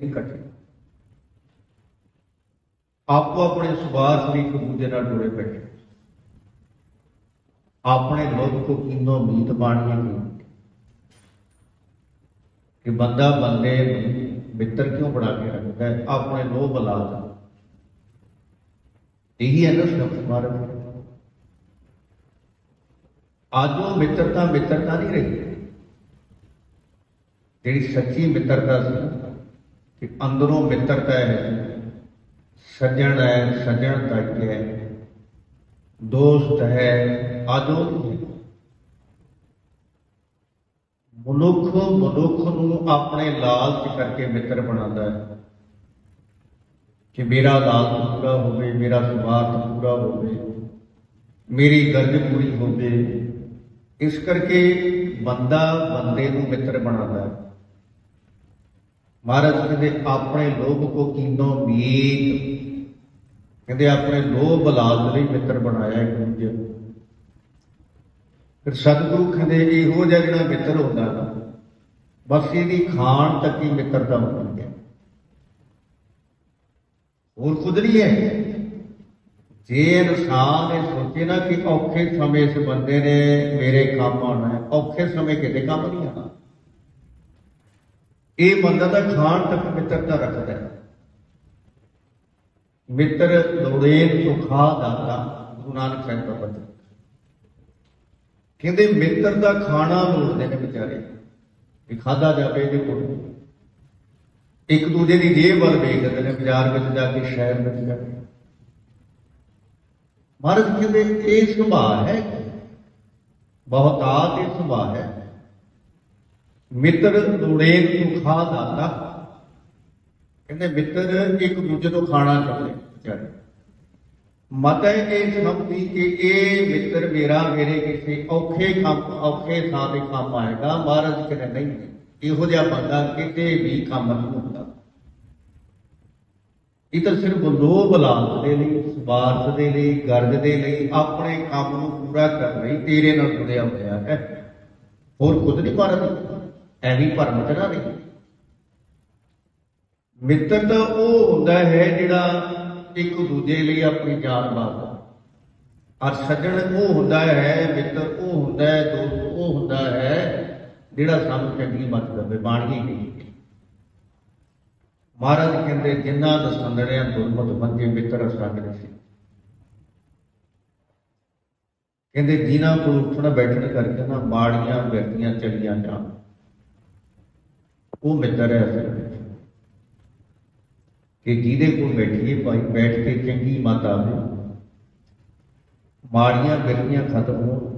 ਨਹੀਂ ਇਕੱਠੇ ਆਪੋ ਆਪਣੇ ਸਵਾਰਥ ਲਈ ਇੱਕ ਦੂਜੇ ਨਾਲ ਜੁੜੇ ਬੈਠੇ। ਆਪਣੇ ਲੋਕ ਕੋ ਕਿੰਨੋ ਮੀਤ ਬਾਣੀਏ ਕੀ ਕਿ ਬੰਦਾ ਬੰਦੇ ਨੂੰ ਮਿੱਤਰ ਕਿਉਂ ਬਣਾ ਕੇ ਰੱਖਦਾ ਹੈ? ਆਪਣੇ ਲੋਭ ਲਾਲਚ ਇਹੀ ਹੈ ਨਾ ਸ਼ਬਦ ਅੱਜ ਉਹ ਮਿੱਤਰਤਾ ਮਿੱਤਰਤਾ ਨਹੀਂ ਰਹੀ। ਜਿਹੜੀ ਸੱਚੀ ਮਿੱਤਰਤਾ ਸੀ ਕਿ ਅੰਦਰੋਂ ਮਿੱਤਰਤਾ ਹੈ ਸੱਜਣ ਹੈ, ਸੱਜਣ ਤੱਕ ਹੈ ਦੋਸਤ ਹੈ ਅੱਜ ਉਹ ਮਨੁੱਖ ਮਨੁੱਖ ਨੂੰ ਆਪਣੇ ਲਾਲਚ ਕਰਕੇ ਮਿੱਤਰ ਬਣਾਉਂਦਾ ਹੈ। ਕਿ ਮੇਰਾ ਲਾਲਚ ਪੂਰਾ ਹੋਵੇ, ਮੇਰਾ ਸਵਾਰਥ ਪੂਰਾ ਹੋਵੇ, ਮੇਰੀ ਗਰਜ ਪੂਰੀ ਹੋਵੇ, ਇਸ ਕਰਕੇ ਬੰਦਾ ਬੰਦੇ ਨੂੰ ਮਿੱਤਰ ਬਣਾਉਂਦਾ ਹੈ। ਮਹਾਰਾਜ ਕਹਿੰਦੇ, ਆਪਣੇ ਲੋਭ ਕੋ ਕੀਨੋ ਮੀਤ। ਕਹਿੰਦੇ, ਆਪਣੇ ਲੋਭ ਲਾਲਚ ਲਈ ਮਿੱਤਰ ਬਣਾਇਆ ਇੱਕ ਦੂਜੇ ਫਿਰ ਸਤਿਗੁਰੂ ਕਹਿੰਦੇ, ਇਹੋ ਜਿਹਾ ਜਿਹੜਾ ਮਿੱਤਰ ਹੁੰਦਾ ਨਾ, ਬਸ ਇਹਦੀ ਖਾਣ ਤੱਕ ਹੀ ਮਿੱਤਰਤਾ ਹੁੰਦੀ ਹੈ। ਹੋਰ ਕੁਝ ਨਹੀਂ ਹੈ। ਜੇ ਇਨਸਾਨ ਇਹ ਸੋਚੇ ਨਾ ਕਿ ਔਖੇ ਸਮੇਂ ਇਸ ਬੰਦੇ ਨੇ ਮੇਰੇ ਕੰਮ ਆਉਣਾ ਹੈ, ਔਖੇ ਸਮੇਂ ਕਿਤੇ ਕੰਮ ਨਹੀਂ ਆਉਣਾ। ਇਹ ਬੰਦਾ ਤਾਂ ਖਾਣ ਤੱਕ ਮਿੱਤਰਤਾ ਰੱਖਦਾ ਹੈ। ਮਿੱਤਰ ਲੋੜੇਨ ਸੁਖਾ ਦਾਤਾ, ਗੁਰੂ ਨਾਨਕ ਸਾਹਿਬ ਦਾ ਬਚਨ ਕਹਿੰਦੇ ਮਿੱਤਰ ਦਾ ਖਾਣਾ ਲੋੜਦੇ ਨੇ ਵਿਚਾਰੇ। ਕਿ ਖਾਦਾ ਜਾਵੇ ਇਹਦੇ ਕੋਲ ਇੱਕ ਦੂਜੇ ਦੀ ਜੇਬ ਵੱਲ ਵੇਖਦੇ ਨੇ, ਬਾਜ਼ਾਰ ਵਿੱਚ ਜਾ ਕੇ, ਸ਼ਹਿਰ ਵਿੱਚ ਜਾ ਕੇ। ਮਹਾਰਾਜ ਕਹਿੰਦੇ, ਇਹ ਸੁਭਾਅ ਹੈ। ਬਹੁਤਾਤ ਇਹ ਸੁਭਾਅ ਹੈ। ਮਿੱਤਰ ਲੋੜੇ ਨੂੰ ਖਾ ਦਾਤਾ। ਕਹਿੰਦੇ, ਮਿੱਤਰ ਇੱਕ ਦੂਜੇ ਤੋਂ ਖਾਣਾ ਚਾਹੁੰਦੇ। ਵਿਚਾਰੇ ਮਤ ਇਹ ਸਮਝਦੀ ਕਿ ਇਹ ਮਿੱਤਰ ਮੇਰਾ ਮੇਰੇ ਕਿਸੇ ਔਖੇ ਕੰਮ, ਔਖੇ ਥਾਂ ਤੇ ਕੰਮ ਆਏਗਾ। ਮਹਾਰਾਜ ਕਹਿੰਦੇ, ਨਹੀਂ ਇਹੋ ਜਿਹਾ ਬੰਦਾ ਕਿਤੇ ਵੀ ਕੰਮ ਨਹੀਂ ਹੁੰਦਾ। ਇਹ ਤਾਂ ਸਿਰਫ ਲੋਭ ਲਾਲਚ ਦੇ ਲਈ, ਸਵਾਰਥ ਦੇ ਲਈ, ਗਰਜ ਦੇ ਲਈ ਆਪਣੇ ਕੰਮ ਨੂੰ ਪੂਰਾ ਕਰਨ ਲਈ ਤੇਰੇ ਨਾਲ ਜੁੜਿਆ ਹੋਇਆ ਹੈ। ਹੋਰ ਕੁਝ ਨਹੀਂ ਮਹਾਰਾਜ? ਐਵੇਂ ਭਰਮ ਚ ਨਾ ਨਹੀਂ ਮਿੱਤਰ ਤਾਂ ਉਹ ਹੁੰਦਾ ਹੈ ਜਿਹੜਾ ਇੱਕ ਦੂਜੇ ਲਈ ਆਪਣੀ ਜਾਨ ਵਾਰਦਾ ਔਰ ਸੱਜਣ ਉਹ ਹੁੰਦਾ ਹੈ, ਮਿੱਤਰ ਉਹ ਹੁੰਦਾ ਹੈ, ਦੋਸਤ ਉਹ ਹੁੰਦਾ ਹੈ ਜਿਹੜਾ ਸਾਨੂੰ ਚੰਗੀ ਮੱਤ ਦੇਵੇ ਬਾਣੀ ਨਹੀਂ ਮਹਾਰਾਜ ਕਹਿੰਦੇ ਜਿਨ੍ਹਾਂ ਦਸੰਦੜਿਆਂ ਦੁਰਮਤ ਬੰਦੇ ਮਿੱਤਰ ਸੰਗਤ ਸੀ। ਕਹਿੰਦੇ, ਜਿਨ੍ਹਾਂ ਕੋਲ ਉੱਠਣਾ ਬੈਠਣ ਕਰਕੇ ਨਾ ਮਾੜੀਆਂ ਵਿਅਕਤੀਆਂ ਚਲੀਆਂ ਜਾਣ। ਉਹ ਮਿੱਤਰ ਹੈ ਅਸਲ ਵਿੱਚ ਕਿ ਜਿਹਦੇ ਕੋਲ ਬੈਠੀਏ ਭਾਈ ਬੈਠ ਕੇ ਚੰਗੀ ਮਤ ਆਵੇ ਮਾੜੀਆਂ ਬਿਰਤੀਆਂ ਖਤਮ ਹੋਣ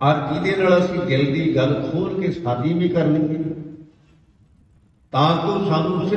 ਔਰ ਜਿਹਦੇ ਨਾਲ ਅਸੀਂ ਦਿਲ ਦੀ ਗੱਲ ਖੋਲ ਕੇ ਸਾਦੀ ਵੀ ਕਰ ਲਈਏ ਤਾਂ ਕਿ ਉਹ ਸਾਨੂੰ